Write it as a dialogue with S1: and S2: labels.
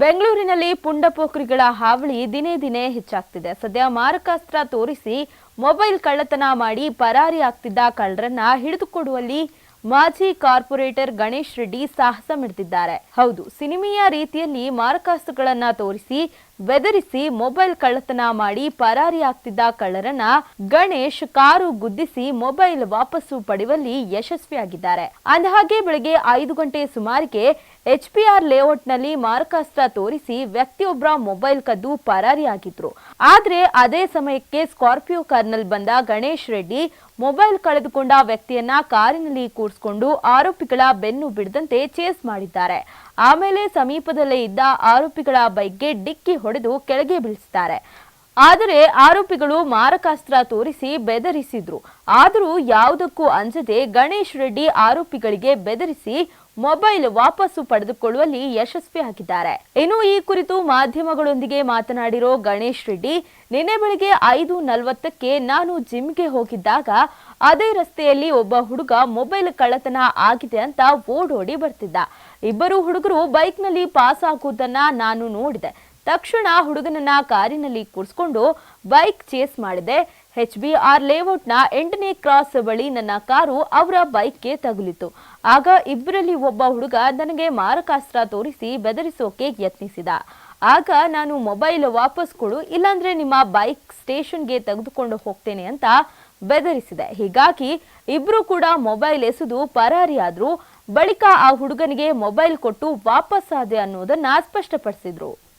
S1: ಬೆಂಗಳೂರಿನಲ್ಲಿ ಪುಂಡಪೋಖರಿಗಳ ಹಾವಳಿ ದಿನೇ ದಿನೇ ಹೆಚ್ಚಾಗ್ತಿದೆ. ಸದ್ಯ ಮಾರಕಾಸ್ತ್ರ ತೋರಿಸಿ ಮೊಬೈಲ್ ಕಳ್ಳತನ ಮಾಡಿ ಪರಾರಿ ಆಗ್ತಿದ್ದ ಕಳ್ಳರನ್ನ ಹಿಡಿದುಕೊಡುವಲ್ಲಿ ಮಾಜಿ ಕಾರ್ಪೊರೇಟರ್ ಗಣೇಶ್ ರೆಡ್ಡಿ ಸಾಹಸ ಮಿಡ್ತಿದ್ದಾರೆ ಹೌದು, ಸಿನಿಮೀಯ ರೀತಿಯಲ್ಲಿ ಮಾರಕಾಸ್ತ್ರಗಳನ್ನ ತೋರಿಸಿ ಬೆದರಿಸಿ ಮೊಬೈಲ್ ಕಳ್ಳತನ ಮಾಡಿ ಪರಾರಿಯಾಗ್ತಿದ್ದ ಕಳ್ಳರನ್ನ ಗಣೇಶ್ ಕಾರು ಗುದ್ದಿಸಿ ಮೊಬೈಲ್ ವಾಪಸ್ಸು ಪಡೆಯುವಲ್ಲಿ ಯಶಸ್ವಿಯಾಗಿದ್ದಾರೆ. ಅಂದಹಾಗೆ ಬೆಳಗ್ಗೆ ಐದು ಗಂಟೆ ಸುಮಾರಿಗೆ ಎಚ್ಪಿಆರ್ ಲೇಔಟ್ನಲ್ಲಿ ಮಾರಕಾಸ್ತ್ರ ತೋರಿಸಿ ವ್ಯಕ್ತಿಯೊಬ್ಬರ ಮೊಬೈಲ್ ಕದ್ದು ಪರಾರಿಯಾಗಿದ್ರು ಆದ್ರೆ ಅದೇ ಸಮಯಕ್ಕೆ ಸ್ಕಾರ್ಪಿಯೋ ಕಾರ್ನಲ್ಲಿ ಬಂದ ಗಣೇಶ್ ರೆಡ್ಡಿ ಮೊಬೈಲ್ ಕಳೆದುಕೊಂಡ ವ್ಯಕ್ತಿಯನ್ನ ಕಾರಿನಲ್ಲಿ ಕೂರಿಸಿಕೊಂಡು ಆರೋಪಿಗಳ ಬೆನ್ನು ಬಿಡದಂತೆ ಚೇಸ್ ಮಾಡಿದ್ದಾರೆ. ಆಮೇಲೆ ಸಮೀಪದಲ್ಲೇ ಇದ್ದ ಆರೋಪಿಗಳ ಬೈಕ್ಗೆ ಡಿಕ್ಕಿ ಹೊಡೆದು ಕೆಳಗೆ ಬೀಳಿಸಿದ್ದಾರೆ. ಆದರೆ ಆರೋಪಿಗಳು ಮಾರಕಾಸ್ತ್ರ ತೋರಿಸಿ ಬೆದರಿಸಿದ್ರು. ಆದರೂ ಯಾವುದಕ್ಕೂ ಅಂಜದೆ ಗಣೇಶ್ ರೆಡ್ಡಿ ಆರೋಪಿಗಳಿಗೆ ಬೆದರಿಸಿ ಮೊಬೈಲ್ ವಾಪಸ್ಸು ಪಡೆದುಕೊಳ್ಳುವಲ್ಲಿ ಯಶಸ್ವಿ ಆಗಿದ್ದಾರೆ. ಇನ್ನು ಈ ಕುರಿತು ಮಾಧ್ಯಮಗಳೊಂದಿಗೆ ಮಾತನಾಡಿರೋ ಗಣೇಶ್ ರೆಡ್ಡಿ, ನಿನ್ನೆ ಬೆಳಿಗ್ಗೆ ಐದು ನಲವತ್ತಕ್ಕೆ ನಾನು ಜಿಮ್ಗೆ ಹೋಗಿದ್ದಾಗ ಅದೇ ರಸ್ತೆಯಲ್ಲಿ ಒಬ್ಬ ಹುಡುಗ ಮೊಬೈಲ್ ಕಳ್ಳತನ ಆಗಿದೆ ಅಂತ ಓಡೋಡಿ ಬರ್ತಿದ್ದ. ಇಬ್ಬರು ಹುಡುಗರು ಬೈಕ್ನಲ್ಲಿ ಪಾಸ್ ಆಗುವುದನ್ನ ನಾನು ನೋಡಿದೆ. ತಕ್ಷಣ ಹುಡುಗನನ್ನ ಕಾರಿನಲ್ಲಿ ಕೂರಿಸ್ಕೊಂಡು ಬೈಕ್ ಚೇಸ್ ಮಾಡಿದೆ. ಎಚ್ ಬಿ ಆರ್ ಲೇಔಟ್ನ ಎಂಟನೇ ಕ್ರಾಸ್ ಬಳಿ ನನ್ನ ಕಾರು ಅವರ ಬೈಕ್ಗೆ ತಗುಲಿತು. ಆಗ ಇಬ್ಬರಲ್ಲಿ ಒಬ್ಬ ಹುಡುಗ ನನಗೆ ಮಾರಕಾಸ್ತ್ರ ತೋರಿಸಿ ಬೆದರಿಸೋಕೆ ಯತ್ನಿಸಿದ. ಆಗ ನಾನು ಮೊಬೈಲ್ ವಾಪಸ್ ಕೊಡು, ಇಲ್ಲಾಂದ್ರೆ ನಿಮ್ಮ ಬೈಕ್ ಸ್ಟೇಷನ್ಗೆ ತೆಗೆದುಕೊಂಡು ಹೋಗ್ತೇನೆ ಅಂತ ಬೆದರಿಸಿದೆ. ಹೀಗಾಗಿ ಇಬ್ರು ಕೂಡ ಮೊಬೈಲ್ ಎಸೆದು ಪರಾರಿಯಾದ್ರು ಬಳಿಕ ಆ ಹುಡುಗನಿಗೆ ಮೊಬೈಲ್ ಕೊಟ್ಟು ವಾಪಸ್ ಆದೆ ಅನ್ನೋದನ್ನ ಸ್ಪಷ್ಟಪಡಿಸಿದ್ರು.